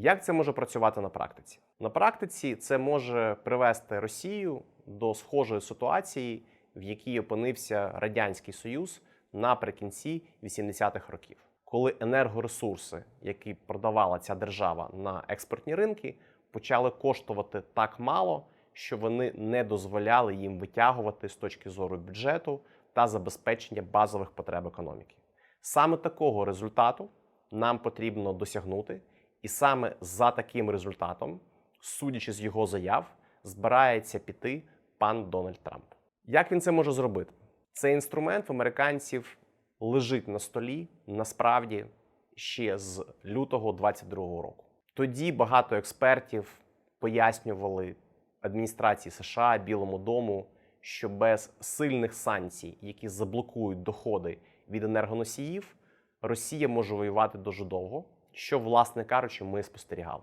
Як це може працювати на практиці? На практиці це може привести Росію до схожої ситуації, в якій опинився Радянський Союз наприкінці 80-х років, коли енергоресурси, які продавала ця держава на експортні ринки, почали коштувати так мало, що вони не дозволяли їм витягувати з точки зору бюджету та забезпечення базових потреб економіки. Саме такого результату нам потрібно досягнути, і саме за таким результатом, судячи з його заяв, збирається піти пан Дональд Трамп. Як він це може зробити? Цей інструмент в американців лежить на столі насправді ще з лютого 22-го року. Тоді багато експертів пояснювали адміністрації США Білому дому, що без сильних санкцій, які заблокують доходи від енергоносіїв, Росія може воювати дуже довго, що, власне кажучи, ми спостерігали.